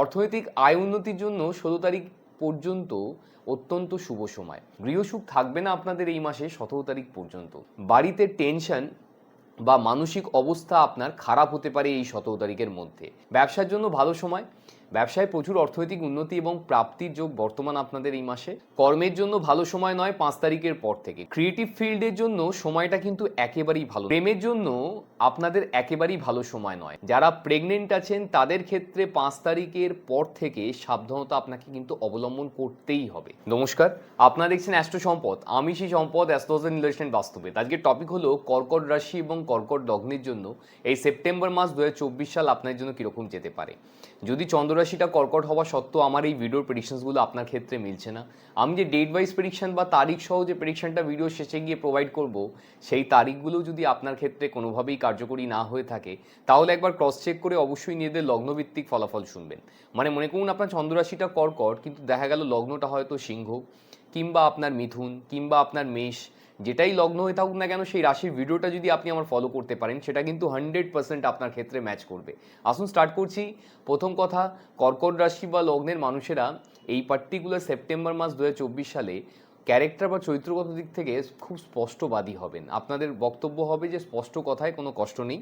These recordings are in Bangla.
অর্থনৈতিক আয় উন্নতির জন্য ষোলো তারিখ পর্যন্ত অত্যন্ত শুভ সময়। গৃহসুখ থাকবে না আপনাদের এই মাসে সতেরো তারিখ পর্যন্ত। বাড়িতে টেনশন বা মানসিক অবস্থা আপনার খারাপ হতে পারে এই সতেরো তারিখের মধ্যে। ব্যবসার জন্য ভালো সময় ব্যবসায় প্রচুর অর্থনৈতিক উন্নতি এবং প্রাপ্তির যোগ বর্তমান আপনাদের এই মাসে। কর্মের জন্য ভালো সময় নয় পাঁচ তারিখের পর থেকে। ক্রিয়েটিভ ফিল্ডের জন্য সময়টা কিন্তু একেবারেই ভালো প্রেমের জন্য আপনাদের একেবারেই ভালো সময় নয়। যারা প্রেগনেন্ট আছেন, তাদের ক্ষেত্রে পাঁচ তারিখের পর থেকে সাবধানতা আপনাকে কিন্তু অবলম্বন করতেই হবে। নমস্কার, আপনারা দেখছেন অ্যাস্ট্রো সম্পদ আমি সেই সম্পদ অ্যাস্ট্রোজেন ইনভেস্টমেন্ট বাস্তবে। আজকের টপিক হলো কর্কট রাশি এবং কর্কট লগ্নের জন্য এই সেপ্টেম্বর মাস দু হাজার চব্বিশ সাল আপনার জন্য কীরকম যেতে পারে। যদি চন্দ্ররাশিটা কর্কট হওয়া সত্ত্বেও আমার এই ভিডিওর প্রেডিকশনসগুলো আপনার ক্ষেত্রে মিলছে না। আমি যে ডেট ওয়াইজ প্রেডিকশন বা তারিখ সহ যে প্রেডিকশনটা ভিডিও শেষে গিয়ে প্রোভাইড করব, সেই তারিখগুলো যদি আপনার ক্ষেত্রে কোনোভাবেই কার্যকরী না হয়ে থাকে, তাহলে একবার ক্রস চেক করে অবশ্যই নিজেদের লগ্নভিত্তিক ফলাফল শুনবেন। মানে মনে করুন আপনার চন্দ্ররাশিটা কর্কট, কিন্তু দেখা গেল লগ্নটা হয়তো সিংহ, কিংবা আপনার মিথুন, কিংবা আপনার মেষ যেটাই লগ্ন হয়ে থাকুক না কেন, সেই রাশির ভিডিওটা যদি আপনি আমার ফলো করতে পারেন, সেটা কিন্তু হান্ড্রেড পার্সেন্ট আপনার ক্ষেত্রে ম্যাচ করবে। আসুন স্টার্ট করছি। প্রথম কথা, কর্কট রাশি বা লগ্নের মানুষেরা এই পার্টিকুলার সেপ্টেম্বর মাস দু হাজার চব্বিশ সালে ক্যারেক্টার বা চরিত্রগত দিক থেকে খুব স্পষ্টবাদী হবেন। আপনাদের বক্তব্য হবে যে স্পষ্ট কথায় কোনো কষ্ট নেই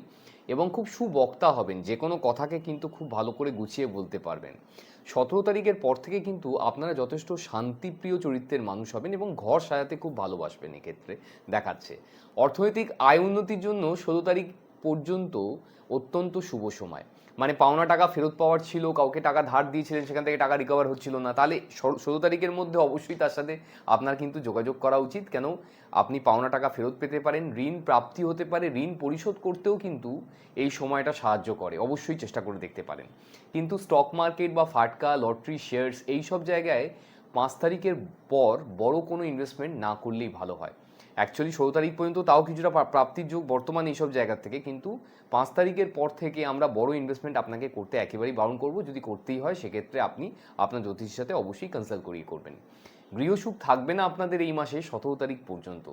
এবং খুব সুবক্তা হবেন, যে কোনো কথাকে কিন্তু খুব ভালো করে গুছিয়ে বলতে পারবেন। সতেরো তারিখের পর থেকে কিন্তু আপনারা যথেষ্ট শান্তিপ্রিয় চরিত্রের মানুষ হবেন এবং ঘর সাজাতে খুব ভালোবাসবেন এক্ষেত্রে দেখাচ্ছে। অর্থনৈতিক আয় উন্নতির জন্য ষোলো তারিখ পর্যন্ত অত্যন্ত শুভ সময়। মানে পাওনা টাকা ফেরত পাওয়ার ছিল, কাউকে টাকা ধার দিয়েছিলেন, সেখান থেকে টাকা রিকভার হচ্ছিল না। তাহলে ষোলো তারিখের মধ্যে অবশ্যই তার সাথে আপনার কিন্তু যোগাযোগ করা উচিত। কেন? আপনি পাওনা টাকা ফেরত পেতে পারেন, ঋণ প্রাপ্তি হতে পারে, ঋণ পরিশোধ করতেও কিন্তু এই সময়টা সাহায্য করে। অবশ্যই চেষ্টা করে দেখতে পারেন। কিন্তু স্টক মার্কেট বা ফাটকা লটারি শেয়ার্স এই সব জায়গায় পাঁচ তারিখের পর বড় কোনো ইনভেস্টমেন্ট না করলেই ভালো হয়। অ্যাকচুয়ালি ষোলো তারিখ পর্যন্ত তাও কিছুটা প্রা- প্রাপ্তির যোগ বর্তমান এইসব জায়গা থেকে। কিন্তু পাঁচ তারিখের পর থেকে আমরা বড় ইনভেস্টমেন্ট আপনাকে করতে একেবারেই বারণ করব। যদি করতেই হয়, সেক্ষেত্রে আপনি আপনার জ্যোতিষের সাথে অবশ্যই কনসাল্ট করিয়ে করবেন। গৃহসুখ থাকবে না আপনাদের এই মাসে সতেরো তারিখ পর্যন্ত।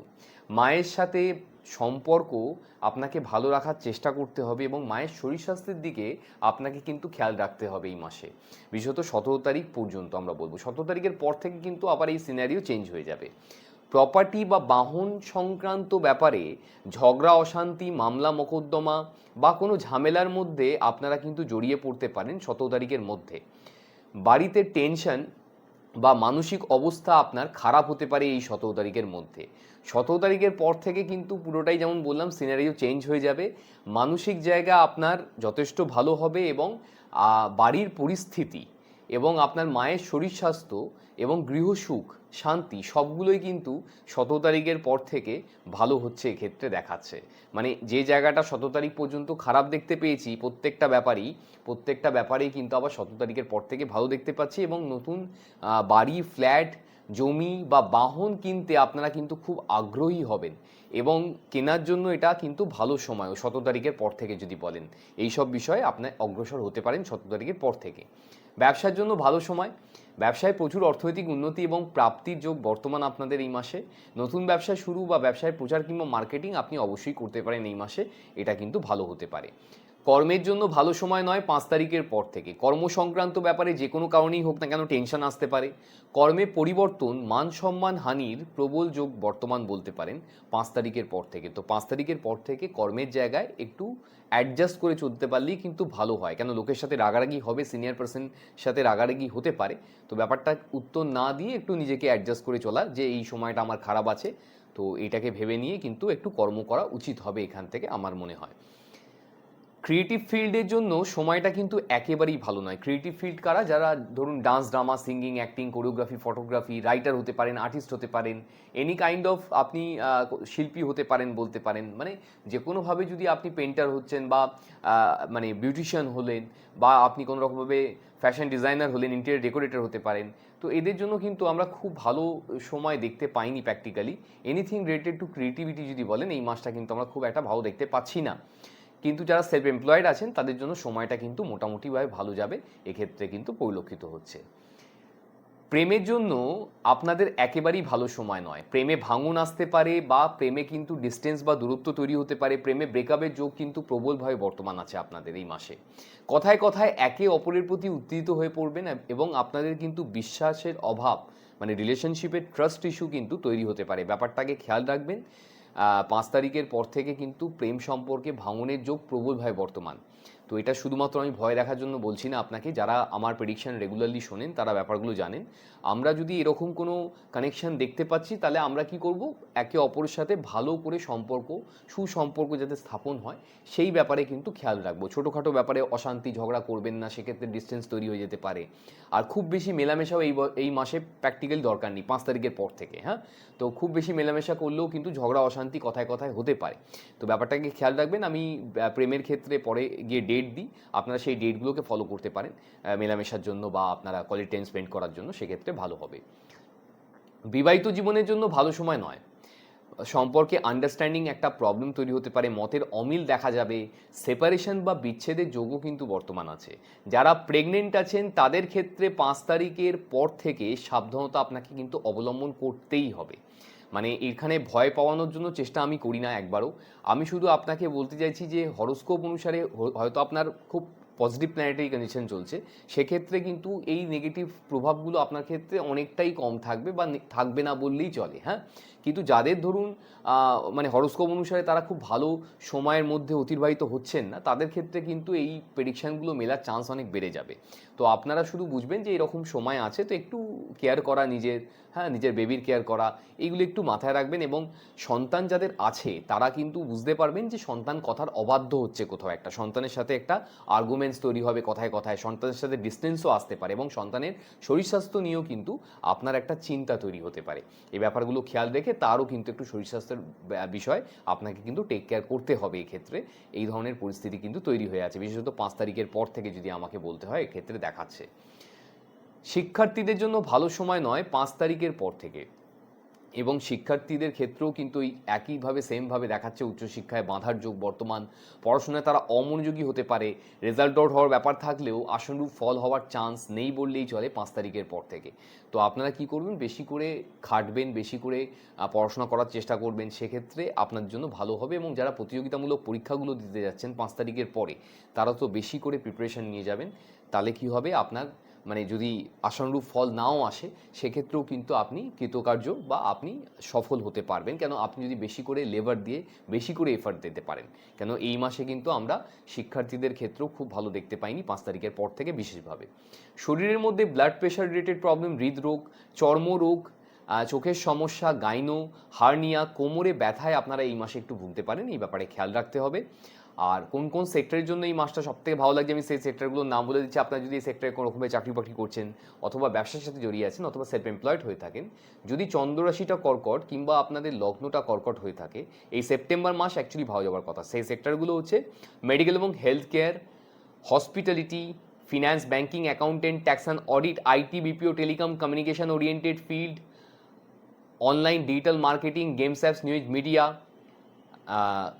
মায়ের সাথে সম্পর্ক আপনাকে ভালো রাখার চেষ্টা করতে হবে এবং মায়ের শরীর স্বাস্থ্যের দিকে আপনাকে কিন্তু খেয়াল রাখতে হবে এই মাসে। বিশেষত সতেরো তারিখ পর্যন্ত আমরা বলব। সতেরো তারিখের পর থেকে কিন্তু আবার এই সিনারিও চেঞ্জ হয়ে যাবে। প্রপার্টি বা বাহন সংক্রান্ত ব্যাপারে ঝগড়া, অশান্তি, মামলা, মোকদ্দমা বা কোনো ঝামেলার মধ্যে আপনারা কিন্তু জড়িয়ে পড়তে পারেন সতেরো তারিখের মধ্যে। বাড়িতে টেনশন বা মানসিক অবস্থা আপনার খারাপ হতে পারে এই সতেরো তারিখের মধ্যে। সতেরো তারিখের পর থেকে কিন্তু পুরোটাই যেমন বললাম সিনারিও চেঞ্জ হয়ে যাবে। মানসিক জায়গা আপনার যথেষ্ট ভালো হবে এবং বাড়ির পরিস্থিতি এবং আপনার মায়ের শরীর স্বাস্থ্য এবং গৃহসুখ শান্তি সবগুলোই কিন্তু শত তারিখের পর থেকে ভালো হচ্ছে এক্ষেত্রে দেখাচ্ছে। মানে যে জায়গাটা শত তারিখ পর্যন্ত খারাপ দেখতে পেয়েছি প্রত্যেকটা ব্যাপারই, প্রত্যেকটা ব্যাপারেই কিন্তু আবার শত তারিখের পর থেকে ভালো দেখতে পাচ্ছি এবং নতুন বাড়ি ফ্ল্যাট জমি বা বাহন কিনতে আপনারা কিন্তু খুব আগ্রহী হবেন এবং কেনার জন্য এটা কিন্তু ভালো সময় সতেরো তারিখের পর থেকে যদি বলেন। এই সব বিষয়ে আপনার অগ্রসর হতে পারেন সতেরো তারিখের পর থেকে। ব্যবসার জন্য ভালো সময়। ব্যবসায় প্রচুর অর্থনৈতিক উন্নতি এবং প্রাপ্তির যোগ বর্তমান আপনাদের এই মাসে। নতুন ব্যবসা শুরু বা ব্যবসায় প্রচার কিংবা মার্কেটিং আপনি অবশ্যই করতে পারেন এই মাসে। এটা কিন্তু ভালো হতে পারে। কর্মের জন্য ভালো সময় নয় পাঁচ তারিখের পর থেকে। কর্ম সংক্রান্ত ব্যাপারে যে কোনো কারণেই হোক না কেন টেনশন আসতে পারে। কর্মে পরিবর্তন, মান সম্মান হানির প্রবল যোগ বর্তমান বলতে পারেন পাঁচ তারিখের পর থেকে। তো পাঁচ তারিখের পর থেকে কর্মের জায়গায় একটু অ্যাডজাস্ট করে চলতে পারলেই কিন্তু ভালো হয়। কেন লোকের সাথে রাগারাগি হবে সিনিয়র পার্সন সাথে রাগারাগি হতে পারে। তো ব্যাপারটা উত্তর না দিয়ে একটু নিজেকে অ্যাডজাস্ট করে চলা যে এই সময়টা আমার খারাপ আছে। তো এটাকে ভেবে নিয়ে কিন্তু একটু কর্ম করা উচিত হবে এখান থেকে আমার মনে হয়। ক্রিয়েটিভ ফিল্ডের জন্য সময়টা কিন্তু একেবারেই ভালো নয়। ক্রিয়েটিভ ফিল্ড কারা? যারা ধরুন dance drama singing acting choreography photography writer হতে পারেন আর্টিস্ট হতে পারেন এনি কাইন্ড অফ আপনি শিল্পী হতে পারেন বলতে পারেন মানে যে কোনোভাবে যদি আপনি পেন্টার হচ্ছেন বা মানে বিউটিশিয়ান হলেন বা আপনি কোনো রকমভাবে ফ্যাশন ডিজাইনার হলেন ইন্টেরিয়ার ডেকোরেটর হতে পারেন, তো এদের জন্য কিন্তু আমরা খুব ভালো সময় দেখতে পাইনি practically anything related to creativity যদি বলেন, এই মাসটা কিন্তু আমরা খুব একটা ভালো দেখতে পাচ্ছি না। কিন্তু যারা সেলফ এমপ্লয়েড আছেন, তাদের জন্য সময়টা কিন্তু মোটামুটিভাবে ভালো যাবে। এক্ষেত্রে কিন্তু পরিলক্ষিত হচ্ছে। প্রেমের জন্য আপনাদের একেবারেই ভালো সময় নয়। প্রেমে ভাঙন আসতে পারে বা প্রেমে কিন্তু ডিস্টেন্স বা দূরত্ব তৈরি হতে পারে। প্রেমে ব্রেকআপের যোগ কিন্তু প্রবলভাবে বর্তমান আছে আপনাদের এই মাসে। কথায় কথায় একে অপরের প্রতি উত্তেজিত হয়ে পড়বেন এবং আপনাদের কিন্তু বিশ্বাসের অভাব মানে রিলেশনশিপের ট্রাস্ট ইস্যু কিন্তু তৈরি হতে পারে। ব্যাপারটাকে খেয়াল রাখবেন। পাঁচ তারিখের পর থেকে কিন্তু প্রেম সম্পর্কে ভাঙনের যোগ প্রবলভাবে বর্তমান। তো এটা শুধুমাত্র আমি ভয় দেখার জন্য বলছি না, আপনাকে যারা আমার প্রেডিকশান রেগুলারলি শোনেন, তারা ব্যাপারগুলো জানেন। আমরা যদি এরকম কোনো কানেকশন দেখতে পাচ্ছি, তাহলে আমরা কি করব? একে অপরের সাথে ভালো করে সম্পর্ক, সুসম্পর্ক যাতে স্থাপন হয়, সেই ব্যাপারে কিন্তু খেয়াল রাখব। ছোটোখাটো ব্যাপারে অশান্তি, ঝগড়া করবেন না, সেক্ষেত্রে ডিস্টেন্স তৈরি হয়ে যেতে পারে। আর খুব বেশি মেলামেশাও এই এই মাসে প্র্যাকটিক্যালি দরকার নেই, পাঁচ তারিখের পর থেকে হ্যাঁ? তো খুব বেশি মেলামেশা করলেও কিন্তু ঝগড়া, অশান্তি কথায় কথায় হতে পারে। তো ব্যাপারটাকে খেয়াল রাখবেন, আমি প্রেমের ক্ষেত্রে পরে গিয়ে ডেট দিই। আপনারা সেই ডেটগুলোকে ফলো করতে পারেন মেলামেশার জন্য বা আপনারা কোয়ালিটি টাইম স্পেন্ড করার জন্য, সেক্ষেত্রে ভালো হবে। বিবাহিত জীবনের জন্য ভালো সময় নয়। সম্পর্কে আন্ডারস্ট্যান্ডিং একটা প্রবলেম তৈরি হতে পারে, মতের অমিল দেখা যাবে সেপারেশন বা বিচ্ছেদের যোগও কিন্তু বর্তমান আছে। যারা প্রেগনেন্ট আছেন, তাদের ক্ষেত্রে পাঁচ তারিখের পর থেকে সাবধানতা আপনাকে কিন্তু অবলম্বন করতেই হবে। মানে এখানে ভয় পাওয়ানোর জন্য চেষ্টা আমি করি না একবারও। আমি শুধু আপনাকে বলতে চাইছি যে হরোস্কোপ অনুসারে হয়তো আপনার খুব পজিটিভ প্ল্যানেটারি কন্ডিশন চলছে, সেক্ষেত্রে কিন্তু এই নেগেটিভ প্রভাবগুলো আপনার ক্ষেত্রে অনেকটাই কম থাকবে বা থাকবে না বললেই চলে হ্যাঁ? কিন্তু যাদের ধরুন মানে হরোস্কোপ অনুসারে তারা খুব ভালো সময়ের মধ্যে অতিবাহিত হচ্ছেন না, তাদের ক্ষেত্রে কিন্তু এই প্রেডিকশানগুলো মেলার চান্স অনেক বেড়ে যাবে। তো আপনারা শুধু বুঝবেন যে এরকম সময় আছে, তো একটু কেয়ার করা নিজের হ্যাঁ নিজের বেবির কেয়ার করা এইগুলো একটু মাথায় রাখবেন এবং সন্তান যাদের আছে, তারা কিন্তু বুঝতে পারবেন যে সন্তান কথার অবাধ্য হচ্ছে কোথাও। একটা সন্তানের সাথে একটা আর্গুমেন্টস তৈরি হবে কথায় কথায়, সন্তানের সাথে ডিস্টেন্সও আসতে পারে এবং সন্তানের শরীর স্বাস্থ্য নিয়েও কিন্তু আপনার একটা চিন্তা তৈরি হতে পারে। এই ব্যাপারগুলো খেয়াল রেখে তারও কিন্তু একটু শরীর স্বাস্থ্যের বিষয় আপনাকে কিন্তু টেক কেয়ার করতে হবে এই ক্ষেত্রে এই ধরনের পরিস্থিতি কিন্তু তৈরি হয়ে আছে। বিশেষত পাঁচ তারিখের পর থেকে যদি আমাকে বলতে হয়, এক্ষেত্রে দেখাচ্ছে। শিক্ষার্থীদের জন্য ভালো সময় নয় পাঁচ তারিখের পর থেকে। এবং শিক্ষার্থীদের ক্ষেত্রেও কিন্তু এই একইভাবে সেমভাবে দেখাচ্ছে উচ্চশিক্ষায় বাঁধার যোগ বর্তমান। পড়াশোনায় তারা অমনোযোগী হতে পারে। রেজাল্ট আউট হওয়ার ব্যাপার থাকলেও আশানুরূপ ফল হওয়ার চান্স নেই বললেই চলে পাঁচ তারিখের পর থেকে। তো আপনারা কি করবেন? বেশি করে খাটবেন, বেশি করে পড়াশোনা করার চেষ্টা করবেন। সেক্ষেত্রে আপনার জন্য ভালো হবে এবং যারা প্রতিযোগিতামূলক পরীক্ষাগুলো দিতে যাচ্ছেন পাঁচ তারিখের পরে, তারা তো বেশি করে প্রিপারেশন নিয়ে যাবেন। তাহলে কি হবে? আপনার মানে যদি আশানুরূপ ফল নাও আসে, সেক্ষেত্রেও কিন্তু আপনি কৃতকার্য বা আপনি সফল হতে পারবেন। কেন? আপনি যদি বেশি করে লেবার দিয়ে বেশি করে এফার্ট দিতে পারেন। কেন? এই মাসে কিন্তু আমরা শিক্ষার্থীদের ক্ষেত্রেও খুব ভালো দেখতে পাইনি পাঁচ তারিখের পর থেকে বিশেষভাবে। শরীরের মধ্যে ব্লাড প্রেশার রিলেটেড প্রবলেম হৃদরোগ, চর্মরোগ চোখের সমস্যা গাইনো হার্নিয়া কোমরে ব্যথায় আপনারা এই মাসে একটু ভুগতে পারেন। এই ব্যাপারে খেয়াল রাখতে হবে। আর কোন কোন সেক্টরের জন্য এই মাসটা সব থেকে ভালো লাগছে? আমি সেই সেক্টরগুলোর নাম বলে দিচ্ছি। আপনারা যদি এই সেক্টরে কোনো রকমের চাকরি বাকরি করছেন অথবা ব্যবসার সাথে জড়িয়ে আছেন অথবা সেলফ এমপ্লয়েড হয়ে থাকেন, যদি চন্দ্ররাশিটা কর্কট কিংবা আপনাদের লগ্নটা কর্কট হয়ে থাকে, এই সেপ্টেম্বর মাস অ্যাকচুয়ালি ভালো যাওয়ার কথা। সেই সেক্টরগুলো হচ্ছে মেডিকেল এবং health care hospitality finance banking accountant tax and audit IT BPO telecom communication oriented field online digital marketing games apps news media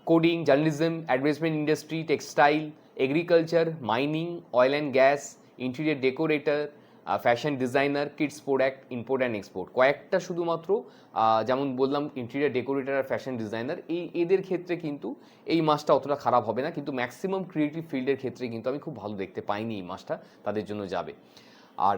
coding journalism advertisement industry textile agriculture mining oil and gas interior decorator fashion designer kids product import and export কয়েকটা শুধুমাত্র যেমন বললাম ইন্টেরিয়ার ডেকোরেটর আর ফ্যাশন ডিজাইনার এই এদের ক্ষেত্রে কিন্তু এই মাসটা অতটা খারাপ হবে না, কিন্তু ম্যাক্সিমাম ক্রিয়েটিভ ফিল্ডের ক্ষেত্রে কিন্তু আমি খুব ভালো দেখতে পাইনি এই মাসটা, তাদের জন্য যাবে। আর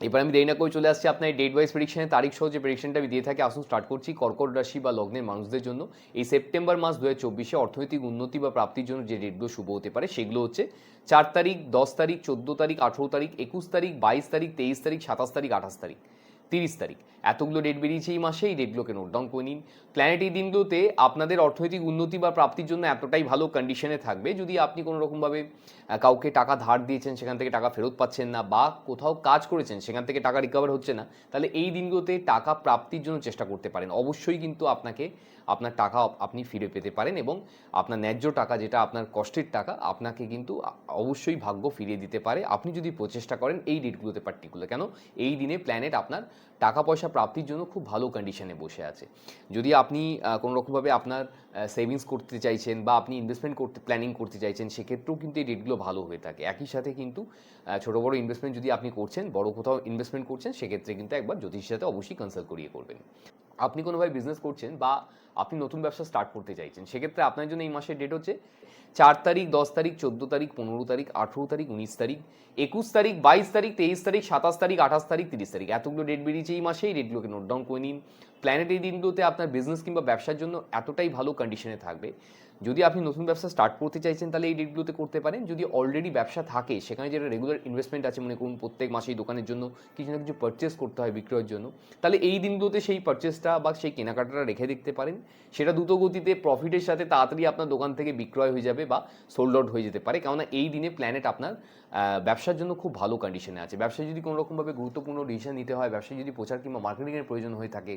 এবার আমি দেরি না করে চলে আসছি আপনার ডেট ওয়াইজ প্রেডিকশনের তারিখ সহ যে প্রেডিকশনটা আমি দিয়ে থাকি, আসুন স্টার্ট করছি কর্কট রাশি বা লগ্নের মানুষদের জন্য। এই সেপ্টেম্বর মাস দু চব্বিশে অর্থনৈতিক উন্নতি বা প্রাপ্তির জন্য যে ডেটগুলো শুভ হতে পারে, সেগুলো হচ্ছে চার তারিখ, দশ তারিখ, চোদ্দ তারিখ, আঠেরো তারিখ, একুশ তারিখ, বাইশ তারিখ, তেইশ তারিখ, সাতাশ তারিখ, আঠাশ তারিখ। তিরিশ তারিখ। এতগুলো ডেট বেরিয়েছে এই মাসে, এই ডেটগুলোকে নোট ডাউন করে নিন। প্ল্যানেট এই দিনগুলোতে আপনাদের অর্থনৈতিক উন্নতি বা প্রাপ্তির জন্য এতটাই ভালো কন্ডিশনে থাকবে, যদি আপনি কোনো রকমভাবে কাউকে টাকা ধার দিয়েছেন, সেখান থেকে টাকা ফেরত পাচ্ছেন না বা কোথাও কাজ করেছেন, সেখান থেকে টাকা রিকভার হচ্ছে না, তাহলে এই দিনগুলোতে টাকা প্রাপ্তির জন্য চেষ্টা করতে পারেন। অবশ্যই কিন্তু আপনাকে আপনার টাকা আপনি ফিরে পেতে পারেন এবং আপনার ন্যায্য টাকা যেটা আপনার কষ্টের টাকা আপনাকে কিন্তু অবশ্যই ভাগ্য ফিরিয়ে দিতে পারে। আপনি যদি প্রচেষ্টা করেন এই ডেটগুলোতে পার্টিকুলার কেন? এই দিনে প্ল্যানেট আপনার টাকা পয়সা প্রাপ্তির জন্য খুব ভালো কন্ডিশনে বসে আছে। যদি আপনি আহ, কোনো রকমভাবে আপনার সেভিংস করতে চাইছেন বা আপনি ইনভেস্টমেন্ট করতে প্ল্যানিং করতে চাইছেন সেক্ষেত্রেও কিন্তু এই ডেটগুলো ভালো হয়ে থাকে। একই সাথে কিন্তু ছোট বড় ইনভেস্টমেন্ট যদি আপনি করছেন বড় কোথাও ইনভেস্টমেন্ট করছেন সেক্ষেত্রে কিন্তু একবার জ্যোতিষের সাথে অবশ্যই কনসাল্ট করিয়ে করবেন। আপনি কোনোভাবে বিজনেস করছেন বা আপনি নতুন ব্যবসা স্টার্ট করতে চাইছেন, সেক্ষেত্রে আপনার জন্য এই মাসের ডেট হচ্ছে চার তারিখ, দশ তারিখ, চোদ্দ তারিখ, পনেরো তারিখ, আঠেরো তারিখ, উনিশ তারিখ, একুশ তারিখ, বাইশ তারিখ, তেইশ তারিখ, সাতাশ তারিখ, আঠাশ তারিখ, তিরিশ তারিখ। এতগুলো ডেট বেরিয়েছে এই মাসে, এই ডেটগুলোকে নোট ডাউন করে নিন। প্ল্যানেট এই দিনগুলোতে আপনার বিজনেস কিংবা ব্যবসার জন্য এতটাই ভালো কন্ডিশনে থাকবে যদি আপনি নতুন ব্যবসা স্টার্ট করতে চাইছেন, তাহলে এই ডেটগুলোতে করতে পারেন। যদি অলরেডি ব্যবসা থাকে, সেখানে যেটা রেগুলার ইনভেস্টমেন্ট আছে, মনে করুন প্রত্যেক মাসেই দোকানের জন্য কিছু না কিছু পারচেস করতে হয় বিক্রয়ের জন্য, তাহলে এই দিনগুলোতে সেই পারচেসটা বা সেই কেনাকাটাটা রেখে দেখতে পারেন। সেটা দ্রুত গতিতে প্রফিটের সাথে তাড়াতাড়ি আপনার দোকান থেকে বিক্রয় হয়ে যাবে বা সোল্ড আউট হয়ে যেতে পারে। কেননা এই দিনে প্ল্যানেট আপনার ব্যবসার জন্য খুব ভালো কন্ডিশনে আছে। ব্যবসায় যদি কোনো রকমভাবে গুরুত্বপূর্ণ ডিসিশন নিতে হয়, ব্যবসায় যদি প্রচার কিংবা মার্কেটিংয়ের প্রয়োজন হয়ে থাকে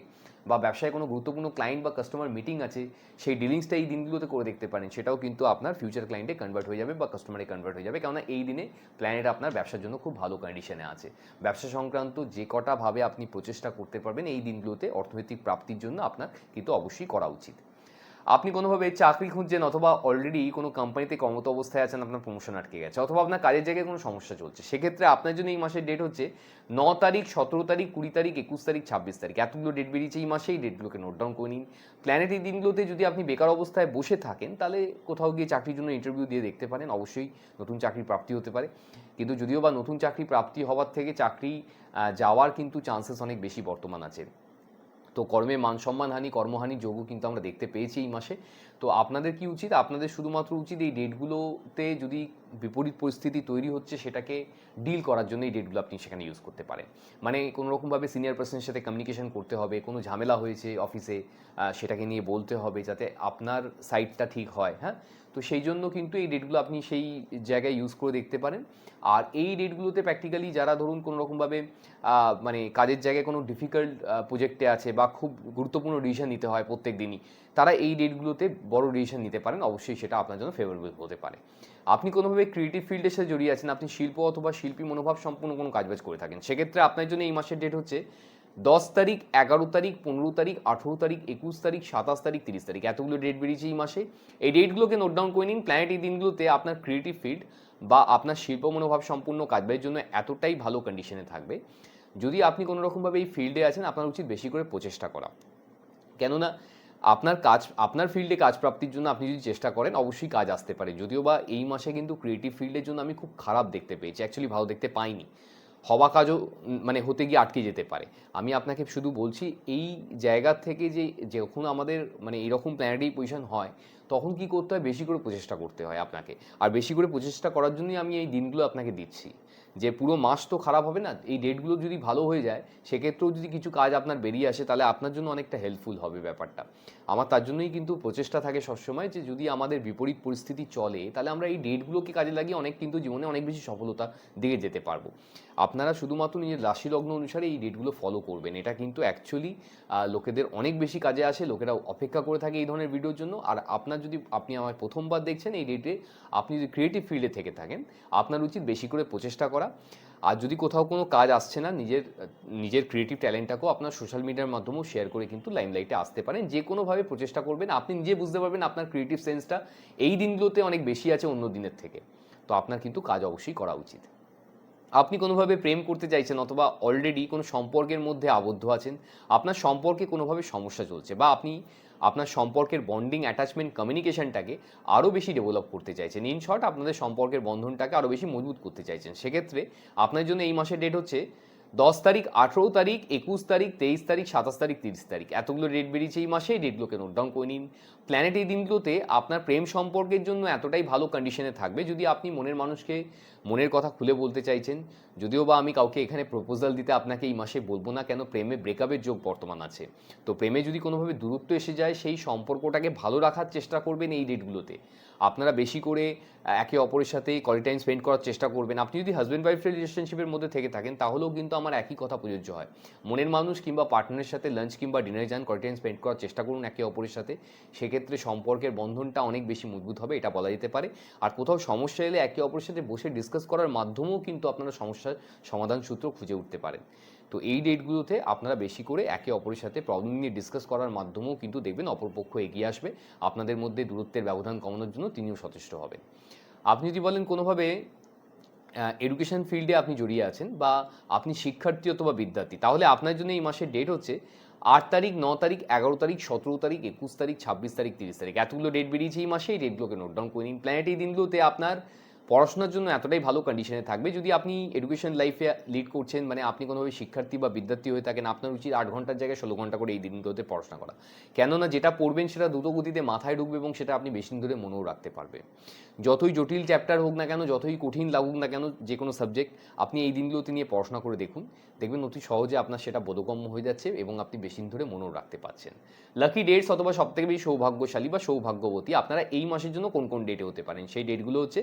বা ব্যবসায় কোনো গুরুত্বপূর্ণ ক্লায়েন্ট বা কাস্টমার মিটিং আছে, সেই ডিলিংসটা এই দিনগুলোতে করে দেখতে পারেন। সেটাও কিন্তু আপনার ফিউচার ক্লায়েন্টে কনভার্ট হয়ে যাবে বা কাস্টমারে কনভার্ট হয়ে যাবে। কেননা এই দিনে প্ল্যানেট আপনার ব্যবসার জন্য খুব ভালো কন্ডিশনে আছে। ব্যবসা সংক্রান্ত যে কটাভাবে আপনি প্রচেষ্টা করতে পারবেন, এই দিনগুলোতে অর্থনৈতিক প্রাপ্তির জন্য আপনার কিন্তু অবশ্যই করা উচিত। আপনি কোনোভাবে চাকরি খুঁজছেন অথবা অলরেডি কোনো কোম্পানিতে কর্মত অবস্থায় আছেন, আপনার প্রমোশন আটকে গেছে, অথবা আপনার কাজের জায়গায় কোনো সমস্যা চলছে, সেক্ষেত্রে আপনার জন্য এই মাসের ডেট হচ্ছে ন তারিখ, সতেরো তারিখ, কুড়ি তারিখ, একুশ তারিখ, ছাব্বিশ তারিখ। এতগুলো ডেট বেরিয়েছে এই মাসে এই ডেটগুলোকে নোট ডাউন করে নিন। প্ল্যানেট এই দিনগুলোতে যদি আপনি বেকার অবস্থায় বসে থাকেন, তাহলে কোথাও গিয়ে চাকরির জন্য ইন্টারভিউ দিয়ে দেখতে পারেন, অবশ্যই নতুন চাকরি প্রাপ্তি হতে পারে। কিন্তু যদিও বা নতুন চাকরি প্রাপ্তি হওয়ার থেকে চাকরি যাওয়ার কিন্তু চান্সেস অনেক বেশি বর্তমান আছে। তো কর্মে মান সম্মানহানি কর্মহানি যোগও কিন্তু আমরা দেখতে পেয়েছি এই মাসে। তো আপনাদের কি উচিত? আপনাদের শুধুমাত্র উচিত এই ডেটগুলোতে যদি বিপরীত পরিস্থিতি তৈরি হচ্ছে, সেটাকে ডিল করার জন্য এই ডেটগুলো আপনি সেখানে ইউজ করতে পারেন। মানে কোনো রকমভাবে সিনিয়র পার্সনের সাথে কমিউনিকেশন করতে হবে, কোনো ঝামেলা হয়েছে অফিসে সেটাকে নিয়ে বলতে হবে যাতে আপনার সাইডটা ঠিক হয় হ্যাঁ? তো সেই জন্য কিন্তু এই ডেটগুলো আপনি সেই জায়গায় ইউজ করে দেখতে পারেন। আর এই ডেটগুলোতে প্র্যাকটিক্যালি যারা ধরুন কোনো রকমভাবে মানে কাজের জায়গায় কোনো ডিফিকাল্ট প্রজেক্টে আছে বা খুব গুরুত্বপূর্ণ ডিসিশন নিতে হয় প্রত্যেক দিনই, তারা এই ডেটগুলোতে বড় ডিসিশন নিতে পারেন। অবশ্যই সেটা আপনার জন্য ফেভারেবল হতে পারে। আপনি কোনোভাবে ক্রিয়েটিভ ফিল্ডের সাথে জড়িয়ে আছেন, আপনি শিল্প অথবা শিল্পী মনোভাব সম্পূর্ণ কোনো কাজবাজ করে থাকেন, সেক্ষেত্রে আপনার জন্য এই মাসের ডেট হচ্ছে দশ তারিখ, এগারো তারিখ, পনেরো তারিখ, আঠেরো তারিখ, একুশ তারিখ, সাতাশ তারিখ, তিরিশ তারিখ, এতগুলো ডেট বেরিয়েছে এই মাসে। এই ডেটগুলোকে নোট ডাউন করে নিন। প্ল্যানেট এই দিনগুলোতে আপনার ক্রিয়েটিভ ফিল্ড বা আপনার শিল্প মনোভাব সম্পূর্ণ কাজবাজের জন্য এতটাই ভালো কন্ডিশনে থাকবে। যদি আপনি কোনো রকমভাবে এই ফিল্ডে আছেন, আপনার উচিত বেশি করে প্রচেষ্টা করা। কেননা, আপনার কাজ, আপনার ফিল্ডে কাজ প্রাপ্তির জন্য আপনি যদি চেষ্টা করেন, অবশ্যই কাজ আসতে পারে। যদিও বা এই মাসে কিন্তু ক্রিয়েটিভ ফিল্ডের জন্য আমি খুব খারাপ দেখতে পেয়েছি। অ্যাকচুয়ালি ভালো দেখতে পাইনি। হওয়া কাজও মানে হতে গিয়ে আটকে যেতে পারে। আমি আপনাকে শুধু বলছি, এই জায়গা থেকে যে, যখন আমাদের মানে এরকম প্ল্যানেটারি পজিশন হয়, তখন কি করতে হয়? বেশি করে প্রচেষ্টা করতে হয় আপনাকে। আর বেশি করে প্রচেষ্টা করার জন্যই আমি এই দিনগুলো আপনাকে দিচ্ছি। যে পুরো মাস তো খারাপ হবে না, এই ডেটগুলো যদি ভালো হয়ে যায়, সেক্ষেত্রেও যদি কিছু কাজ আপনার বেরিয়ে আসে, তাহলে আপনার জন্য অনেকটা হেল্পফুল হবে ব্যাপারটা। আমার তার জন্যই কিন্তু প্রচেষ্টা থাকে সবসময় যে, যদি আমাদের বিপরীত পরিস্থিতি চলে, তাহলে আমরা এই ডেটগুলোকে কাজে লাগিয়ে অনেক কিন্তু জীবনে অনেক বেশি সফলতা দিকে যেতে পারব। আপনারা শুধুমাত্র নিজের রাশি লগ্ন অনুসারে এই ডেটগুলো ফলো করবেন। এটা কিন্তু অ্যাকচুয়ালি লোকেদের অনেক বেশি কাজে আসে লোকেরা অপেক্ষা করে থাকে এই ধরনের ভিডিওর জন্য। আর আপনার যদি, আপনি আমার প্রথমবার দেখছেন এই ডেটে আপনি যদি ক্রিয়েটিভ ফিল্ডে থেকে থাকেন, আপনার উচিত বেশি করে প্রচেষ্টা করা। আর যদি কোথাও কোনো কাজ আসছে না, নিজের নিজের ক্রিয়েটিভ ট্যালেন্টটাকেও আপনার সোশ্যাল মিডিয়ার মাধ্যমেও শেয়ার করে কিন্তু লাইমলাইটে আসতে পারেন। যে কোনোভাবে প্রচেষ্টা করবেন, আপনি নিজে বুঝতে পারবেন আপনার ক্রিয়েটিভ সেন্সটা এই দিনগুলোতে অনেক বেশি আছে অন্য দিনের থেকে। তো আপনার কিন্তু কাজ অবশ্যই করা উচিত। আপনি কোনোভাবে প্রেম করতে চাইছেন অথবা অলরেডি কোনো সম্পর্কের মধ্যে আবদ্ধ আছেন, আপনার সম্পর্কে কোনোভাবে সমস্যা চলছে বা আপনি আপনার সম্পর্কের বন্ডিং অ্যাটাচমেন্ট কমিউনিকেশনটাকে আরও বেশি ডেভেলপ করতে চাইছেন ইন শর্ট আপনাদের সম্পর্কের বন্ধনটাকে আরও বেশি মজবুত করতে চাইছেন, সেক্ষেত্রে আপনার জন্য এই মাসের ডেট হচ্ছে দশ তারিখ, আঠেরো তারিখ, একুশ তারিখ, তেইশ তারিখ, সাতাশ তারিখ, তিরিশ তারিখ। এতগুলো ডেট বেরিয়েছে এই মাসে, এই ডেটগুলোকে নোট ডাউন করে নিন। প্ল্যানেট এই দিনগুলোতে আপনার প্রেম সম্পর্কের জন্য এতটাই ভালো কন্ডিশনে থাকবে, যদি আপনি মনের মানুষকে মনের কথা খুলে বলতে চাইছেন, যদিও বা আমি কাউকে এখানে প্রপোজাল দিতে আপনাকে এই মাসে বলব না কেন, প্রেমে ব্রেকআপের যোগ বর্তমান আছে। তো প্রেমে যদি কোনোভাবে দূরত্ব এসে যায়, সেই সম্পর্কটাকে ভালো রাখার চেষ্টা করবেন এই ডেটগুলোতে আপনারা বেশি করে একে অপরের সাথে কোয়ালিটি টাইম স্পেন্ড করার চেষ্টা করবেন। আপনি যদি হাজব্যান্ড ওয়াইফ রিলেশনশিপের মধ্যে থেকে থাকেন, তাহলেও কিন্তু আমার একই কথা প্রযোজ্য হয়। মনের মানুষ কিংবা পার্টনারের সাথে লাঞ্চ কিংবা ডিনারে যান কোয়ালিটি টাইম স্পেন্ড করার চেষ্টা করুন একে অপরের সাথে। সেক্ষেত্রে সম্পর্কের বন্ধনটা অনেক বেশি মজবুত হবে, এটা বলা যেতে পারে। আর কোথাও সমস্যা এলে একে অপরের সাথে বসে ডিসকাস করার মাধ্যমেও কিন্তু আপনারা সমস্যার সমাধান সূত্র খুঁজে উঠতে পারেন। তো এই ডেটগুলোতে আপনারা বেশি করে একে অপরের সাথে প্রবলেম নিয়ে ডিসকাস করার মাধ্যমেও কিন্তু দেখবেন অপরপক্ষ এগিয়ে আসবে। আপনাদের মধ্যে দূরত্বের ব্যবধান কমানোর জন্য তিনিও সচেষ্ট হবেন। আপনি যদি বলেন কোনোভাবে এডুকেশন ফিল্ডে আপনি জড়িয়ে আছেন বা আপনি শিক্ষার্থী অথবা বিদ্যার্থী, তাহলে আপনার জন্য এই মাসের ডেট হচ্ছে আট তারিখ, ন তারিখ, এগারো তারিখ, সতেরো তারিখ, একুশ তারিখ, ছাব্বিশ তারিখ, তিরিশ তারিখ। এতগুলো ডেট বেরিয়েছে এই মাসে, এই ডেটগুলোকে নোট ডাউন করে নিন। প্ল্যানেট এই দিনগুলোতে আপনার পড়াশোনার জন্য এতটাই ভালো কন্ডিশনে থাকবে যদি আপনি এডুকেশন লাইফে লিড করছেন মানে আপনি কোনোভাবে শিক্ষার্থী বা বিদ্যার্থী হয়ে থাকেন, আপনার উচিত আট ঘণ্টার জায়গায় ষোলো ঘণ্টা করে এই দিনগুলোতে পড়াশোনা করা। কেননা যেটা পড়বেন সেটা দ্রুত গতিতে মাথায় ঢুকবে এবং সেটা আপনি বেশি দিন ধরে মনেও রাখতে পারবে যতই জটিল চ্যাপ্টার হোক না কেন, যতই কঠিন লাগুক না কেন, যে কোনো সাবজেক্ট আপনি এই দিনগুলোতে নিয়ে পড়াশোনা করে দেখুন। দেখবেন অতি সহজে আপনার সেটা বোধগম্য হয়ে যাচ্ছে এবং আপনি বেশি দিন ধরে মনেও রাখতে পারছেন। লাকি ডেটস অথবা সবথেকে বেশি সৌভাগ্যশালী বা সৌভাগ্যবতী আপনারা এই মাসের জন্য কোন কোন ডেটে হতে পারেন? সেই ডেটগুলো হচ্ছে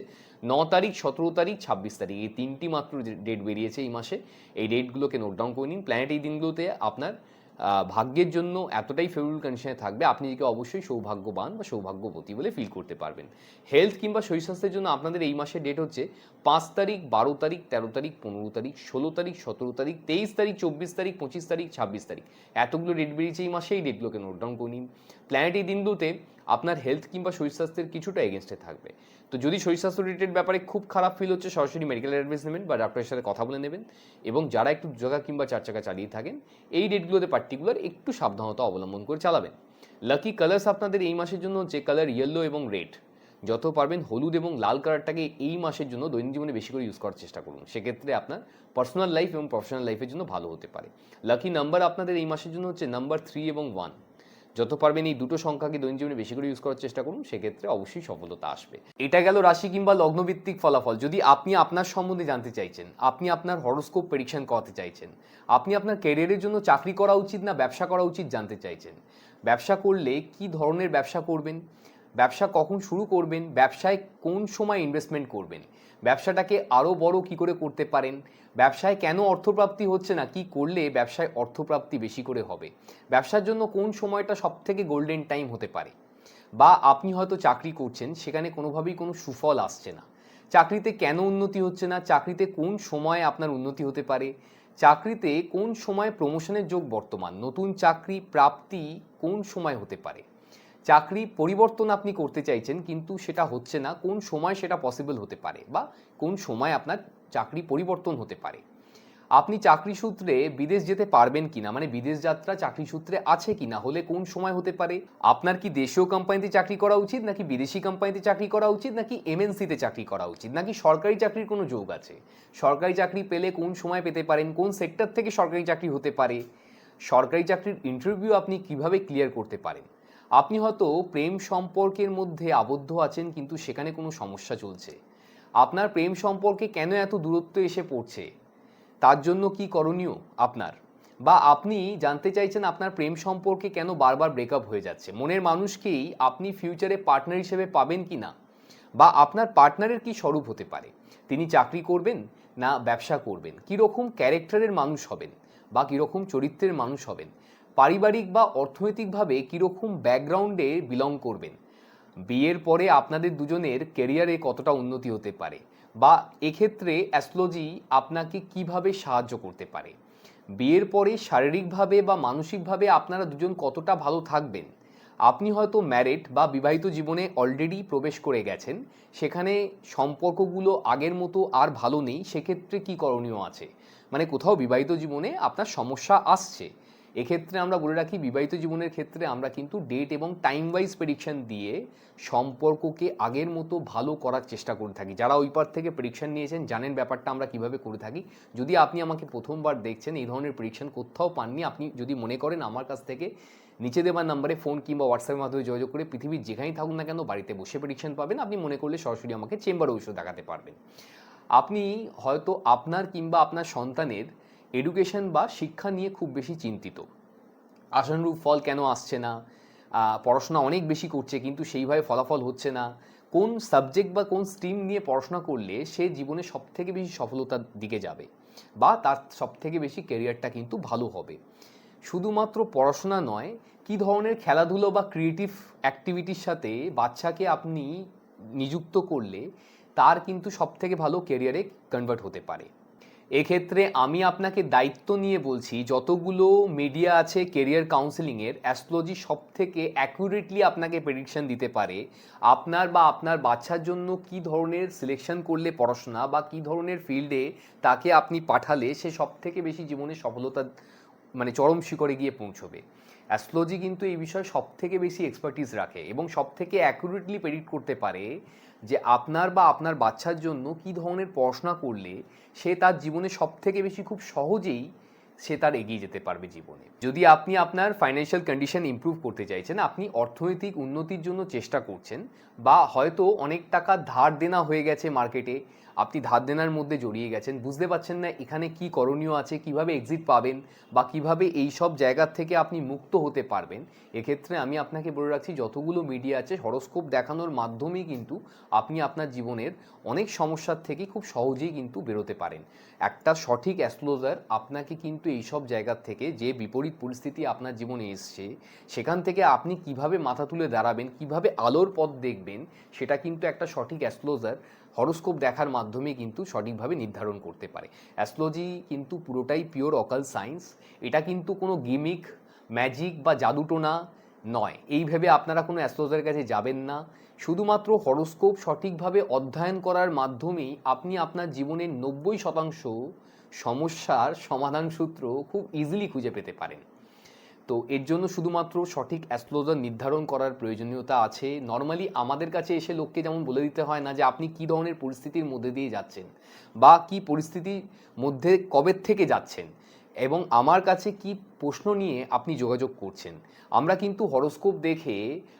ন তারিখ, সতেরো তারিখ, ছাব্বিশ তারিখ, এই তিনটি মাত্র ডেট বেরিয়েছে এই মাসে, এই ডেটগুলোকে নোট ডাউন করে নিন। প্ল্যানেট এই দিনগুলোতে আপনার ভাগ্যের জন্য এতটাই ফেভারিবল কন্ডিশনে থাকবে, আপনি নিজেকে অবশ্যই সৌভাগ্যবান বা সৌভাগ্যবতী বলে ফিল করতে পারবেন। হেলথ কিংবা শরীর স্বাস্থ্যের জন্য আপনাদের এই মাসের ডেট হচ্ছে পাঁচ তারিখ, বারো তারিখ, তেরো তারিখ, পনেরো তারিখ, ষোলো তারিখ, সতেরো তারিখ, তেইশ তারিখ, চব্বিশ তারিখ, পঁচিশ তারিখ, ছাব্বিশ তারিখ। এতগুলো ডেট বেরিয়েছে এই মাসে, এই ডেটগুলোকে নোট ডাউন করে নিন। প্ল্যানেট এই দিনগুলোতে আপনার হেলথ কিংবা শরীর স্বাস্থ্যের কিছুটা এগেনস্টে থাকবে। তো যদি শরীর স্বাস্থ্য রিলেটেড ব্যাপারে খুব খারাপ ফিল হচ্ছে, সরাসরি মেডিকেল অ্যাডভাইস নেবেন বা ডাক্তারের সাথে কথা বলে নেবেন এবং যারা একটু যোগা কিংবা চার চাকা চালিয়ে থাকেন, এই ডেটগুলোতে পার্টিকুলার একটু সাবধানতা অবলম্বন করে চালাবেন। লাকি কালার্স আপনাদের এই মাসের জন্য যে কালার ইয়েলো এবং রেড যত পারবেন হলুদ এবং লাল কালারটাকে এই মাসের জন্য দৈনিক জীবনে বেশি করে ইউজ করার চেষ্টা করুন। সেক্ষেত্রে আপনার পার্সোনাল লাইফ এবং প্রফেশনাল লাইফের জন্য ভালো হতে পারে। লাকি নাম্বার আপনাদের এই মাসের জন্য হচ্ছে নাম্বার থ্রি এবং ওয়ান যত পারবেন এই দুটো সংখ্যাকে দৈনিক জীবনে বেশি করে ইউজ করার চেষ্টা করুন, সেক্ষেত্রে অবশ্যই সফলতা আসবে। এটা গেল রাশি কিংবা লগ্নভিত্তিক ফলাফল। যদি আপনি আপনার সম্বন্ধে জানতে চাইছেন, আপনি আপনার হরোস্কোপ প্রেডিকশন করাতে চাইছেন, আপনি আপনার ক্যারিয়ারের জন্য চাকরি করা উচিত না, ব্যবসা করা উচিত জানতে চাইছেন, ব্যবসা করলে কি ধরনের ব্যবসা করবেন? ব্যবসা কখন শুরু করবেন? ব্যবসায় কোন সময় ইনভেস্টমেন্ট করবেন? ব্যবসাটাকে আরও বড় কি করে করতে পারেন? ব্যবসায় কেন অর্থপ্রাপ্তি হচ্ছে না? কি করলে ব্যবসায় অর্থপ্রাপ্তি বেশি করে হবে? ব্যবসার জন্য কোন সময়টা সব থেকে গোল্ডেন টাইম হতে পারে? বা আপনি হয়তো চাকরি করছেন, সেখানে কোনোভাবেই কোনো সুফল আসছে না। চাকরিতে কেন উন্নতি হচ্ছে না? চাকরিতে কোন সময়ে আপনার উন্নতি হতে পারে? চাকরিতে কোন সময় প্রমোশনের যোগ বর্তমান? নতুন চাকরি প্রাপ্তি কোন সময় হতে পারে? চাকরি পরিবর্তন আপনি করতে চাইছেন, কিন্তু সেটা হচ্ছে না, কোন সময় সেটা পসিবল হতে পারে বা কোন সময় আপনার চাকরি পরিবর্তন হতে পারে। আপনি চাকরি সূত্রে বিদেশ যেতে পারবেন কিনা মানে বিদেশ যাত্রা চাকরি সূত্রে আছে কিনা, হলে কোন সময় হতে পারে? আপনার কি দেশীয় কোম্পানিতে চাকরি করা উচিত, নাকি বিদেশি কোম্পানিতে চাকরি করা উচিত, নাকি এমএনসিতে চাকরি করা উচিত, নাকি সরকারি চাকরির কোনো যোগ আছে? সরকারি চাকরি পেলে কোন সময় পেতে পারেন, কোন সেক্টর থেকে সরকারি চাকরি হতে পারে? সরকারি চাকরির ইন্টারভিউ আপনি কীভাবে ক্লিয়ার করতে পারেন? আপনি হয়তো প্রেম সম্পর্কের মধ্যে আবদ্ধ আছেন, কিন্তু সেখানে কোনো সমস্যা চলছে। আপনার প্রেম সম্পর্কে কেন এত দূরত্ব এসে পড়ছে? তার জন্য কি করণীয় আপনার? বা আপনি জানতে চাইছেন আপনার প্রেম সম্পর্কে কেন বারবার ব্রেকআপ হয়ে যাচ্ছে? মনের মানুষকেই আপনি ফিউচারে পার্টনার হিসেবে পাবেন কি না? বা আপনার পার্টনারের কি স্বরূপ হতে পারে? তিনি চাকরি করবেন না ব্যবসা করবেন? কীরকম ক্যারেক্টারের মানুষ হবেন? বা কীরকম চরিত্রের মানুষ হবেন? পারিবারিক বা অর্থনৈতিকভাবে কীরকম ব্যাকগ্রাউন্ডে বিলং করবেন? বিয়ের পরে আপনাদের দুজনের কেরিয়ারে কতটা উন্নতি হতে পারে? বা এক্ষেত্রে অ্যাস্ট্রোলজি আপনাকে কীভাবে সাহায্য করতে পারে? বিয়ের পরে শারীরিকভাবে বা মানসিকভাবে আপনারা দুজন কতটা ভালো থাকবেন? আপনি হয়তো ম্যারেড বা বিবাহিত জীবনে অলরেডি প্রবেশ করে গেছেন। সেখানে সম্পর্কগুলো আগের মতো আর ভালো নেই। সেক্ষেত্রে কী করণীয় আছে? মানে কোথাও বিবাহিত জীবনে আপনার সমস্যা আসছে। এক্ষেত্রে আমরা বলে রাখি, বিবাহিত জীবনের ক্ষেত্রে আমরা কিন্তু ডেট এবং টাইম ওয়াইজ প্রেডিকশন দিয়ে সম্পর্ককে আগের মতো ভালো করার চেষ্টা করে থাকি। যারা ওই পার থেকে প্রেডিকশন নিয়েছেন, জানেন ব্যাপারটা আমরা কীভাবে করে থাকি। যদি আপনি আমাকে প্রথমবার দেখছেন, এই ধরনের প্রেডিকশন কোথাও পাননি, আপনি যদি মনে করেন আমার কাছ থেকে নিচে দেওয়ার নাম্বারে ফোন কিংবা হোয়াটসঅ্যাপের মাধ্যমে যোগাযোগ করে পৃথিবীর যেখানেই থাকুন না কেন, বাড়িতে বসে প্রেডিকশন পাবেন। আপনি মনে করলে সরাসরি আমাকে চেম্বারে ওষুধ দেখাতে পারবেন। আপনি হয়তো আপনার কিংবা আপনার সন্তানের এডুকেশন বা শিক্ষা নিয়ে খুব বেশি চিন্তিত। আশানুরূপ ফল কেন আসছে না? পড়াশোনা অনেক বেশি করছে, কিন্তু সেইভাবে ফলাফল হচ্ছে না। কোন সাবজেক্ট বা কোন স্ট্রিম নিয়ে পড়াশোনা করলে সে জীবনে সব থেকে বেশি সফলতার দিকে যাবে? বা তার সব থেকে বেশি কেরিয়ারটা কিন্তু ভালো হবে। শুধুমাত্র পড়াশোনা নয়, কি ধরনের খেলাধুলো বা ক্রিয়েটিভ অ্যাক্টিভিটির সাথে বাচ্চাকে আপনি নিযুক্ত করলে তার কিন্তু সব থেকে ভালো কেরিয়ারে কনভার্ট হতে পারে। এক্ষেত্রে আমি আপনাকে দায়িত্ব নিয়ে বলছি, যতগুলো মিডিয়া আছে কেরিয়ার কাউন্সেলিংয়ের অ্যাস্ট্রোলজি সব থেকে অ্যাকুরেটলি আপনাকে প্রেডিকশন দিতে পারে, আপনার বা আপনার বাচ্চার জন্য কি ধরনের সিলেকশন করলে পড়াশোনা বা কি ধরনের ফিল্ডে তাকে আপনি পাঠালে সে সব থেকে বেশি জীবনে সফলতা মানে চরম শিখরে গিয়ে পৌঁছবে। অ্যাস্ট্রোলজি কিন্তু এই বিষয়ে সব থেকে বেশি এক্সপার্টিস রাখে এবং সব থেকে অ্যাকুরেটলি প্রেডিক্ট করতে পারে যে আপনার বা আপনার বাচ্চার জন্য কি ধরনের পড়াশোনা করলে সে তার জীবনে সব থেকে বেশি খুব সহজেই সে তার এগিয়ে যেতে পারবে জীবনে। যদি আপনি আপনার ফাইন্যান্সিয়াল কন্ডিশন ইমপ্রুভ করতে চাইছেন, আপনি অর্থনৈতিক উন্নতির জন্য চেষ্টা করছেন বা হয়তো অনেক টাকা ধার দেনা হয়ে গেছে মার্কেটে আপনি ধার দেনার মধ্যে জড়িয়ে গেছেন, বুঝতে পারছেন না এখানে কি করণীয় আছে, কীভাবে এক্সিট পাবেন বা কীভাবে এই সব জায়গার থেকে আপনি মুক্ত হতে পারবেন, এক্ষেত্রে আমি আপনাকে বলে রাখছি যতগুলো মিডিয়া আছে হরস্কোপ দেখানোর মাধ্যমেই কিন্তু আপনি আপনার জীবনের অনেক সমস্যার থেকে খুব সহজেই কিন্তু বেরোতে পারেন। একটা সঠিক অ্যাস্ট্রোলজার আপনাকে কিন্তু এই সব জায়গার থেকে যে বিপরীত পরিস্থিতি আপনার জীবনে এসছে, সেখান থেকে আপনি কীভাবে মাথা তুলে দাঁড়াবেন, কীভাবে আলোর পথ দেখবেন, সেটা কিন্তু একটা সঠিক অ্যাস্ট্রোলজার হরোস্কোপ দেখার মাধ্যমে কিন্তু সঠিকভাবে নির্ধারণ করতে পারে। অ্যাস্ট্রোলজি কিন্তু পুরোটাই পিওর অকাল সায়েন্স এটা কিন্তু কোনো গিমিক ম্যাজিক বা জাদুটোনা নয়। এই ভেবে আপনারা কোনো অ্যাস্ট্রোলজারের কাছে যাবেন না। শুধুমাত্র হরোস্কোপ সঠিকভাবে অধ্যয়ন করার মাধ্যমেই আপনি আপনার জীবনের নব্বই শতাংশ সমস্যার সমাধান সূত্র খুব ইজিলি খুঁজে পেতে পারেন। তো এর জন্য শুধুমাত্র সঠিক অ্যাস্ট্রোলজার নির্ধারণ করার প্রয়োজনীয়তা আছে। নর্মালি আমাদের কাছে এসে লোককে যেমন বলে দিতে হয় না যে, আপনি কী ধরনের পরিস্থিতির মধ্যে দিয়ে যাচ্ছেন? বা কি পরিস্থিতির মধ্যে কবে থেকে যাচ্ছেন? এবং আমার কাছে কি প্রশ্ন নিয়ে আপনি যোগাযোগ করছেন? আমরা কিন্তু হরোস্কোপ দেখে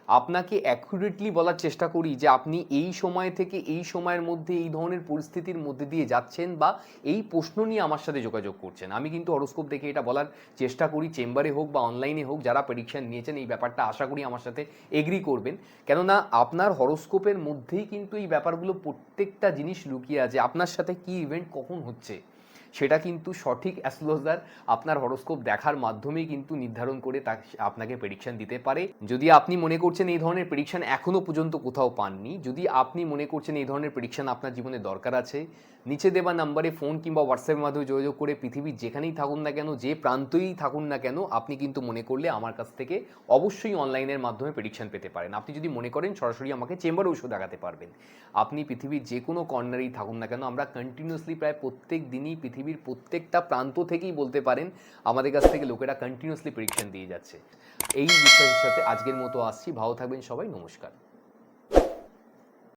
আপনাকে অ্যাকুরেটলি বলার চেষ্টা করি যে আপনি এই সময় থেকে এই সময়ের মধ্যে এই ধরনের পরিস্থিতির মধ্যে দিয়ে যাচ্ছেন বা এই প্রশ্ন নিয়ে আমার সাথে যোগাযোগ করছেন। আমি কিন্তু হরোস্কোপ দেখে এটা বলার চেষ্টা করি, চেম্বারে হোক বা অনলাইনে হোক যারা প্রেডিকশন নিয়েছেন এই ব্যাপারটা আশা করি আমার সাথে এগ্রি করবেন। কেননা আপনার হরোস্কোপের মধ্যেই কিন্তু এই ব্যাপারগুলো প্রত্যেকটা জিনিস লুকিয়ে আছে। আপনার সাথে কি ইভেন্ট কখন হচ্ছে? সেটা কিন্তু সঠিক অ্যাস্ট্রোলজার আপনার হরোস্কোপ দেখার মাধ্যমেই কিন্তু নির্ধারণ করে তা আপনাকে প্রেডিকশন দিতে পারে। যদি আপনি মনে করছেন এই ধরনের প্রেডিকশন এখনও পর্যন্ত কোথাও পাননি, যদি আপনি মনে করছেন এই ধরনের প্রেডিকশন আপনার জীবনে দরকার আছে, নিচে দেওয়া নাম্বারে ফোন কিংবা হোয়াটসঅ্যাপের মাধ্যমে যোগাযোগ করে পৃথিবীর যেখানেই থাকুন না কেন, যে প্রান্তই থাকুন না কেন, আপনি কিন্তু মনে করলে আমার কাছ থেকে অবশ্যই অনলাইনের মাধ্যমে প্রেডিকশন পেতে পারেন। আপনি যদি মনে করেন সরাসরি আমাকে চেম্বারে ওষুধ দেখাতে পারবেন। আপনি পৃথিবীর যে কোনো কর্নারেই থাকুন না কেন, আমরা কন্টিনিউসলি প্রায় প্রত্যেক দিনই পৃথিবীর প্রত্যেকটা প্রান্ত থেকেই বলতে পারেন, আমাদের কাছ থেকে লোকেরা কন্টিনিউসলি প্রেডিকশন দিয়ে যাচ্ছে। এই বিষয়ের সাথে আজকের মতো আসছি। ভালো থাকবেন সবাই। নমস্কার।